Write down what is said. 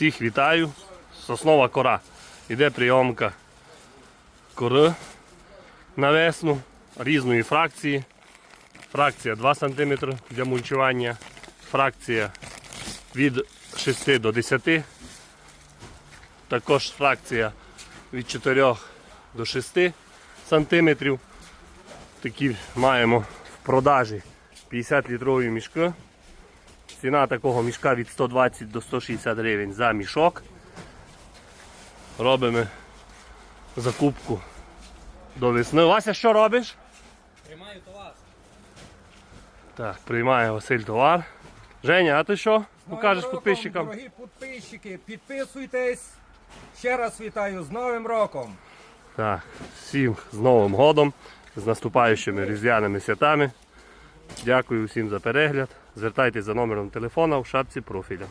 Всіх вітаю. Соснова кора. Іде прийомка кори на весну різної фракції. Фракція 2 см для мульчування. Фракція від 6 до 10 Також фракція від 4 до 6 см. Такі маємо в продажі 50 літрові мішки. Ціна такого мішка від 120 до 160 гривень за мішок. Робимо закупку до весни. Вася, що робиш? Приймаю товар. Так, приймає Василь товар. Женя, а ти що? Покажеш роком, підписчикам? Дорогі підписчики, підписуйтесь. Ще раз вітаю з Новим роком. Так, всім з Новим годом, з наступаючими різдвяними святами. Дякую всім за перегляд. Звертайтесь за номером телефона в шапці профіля.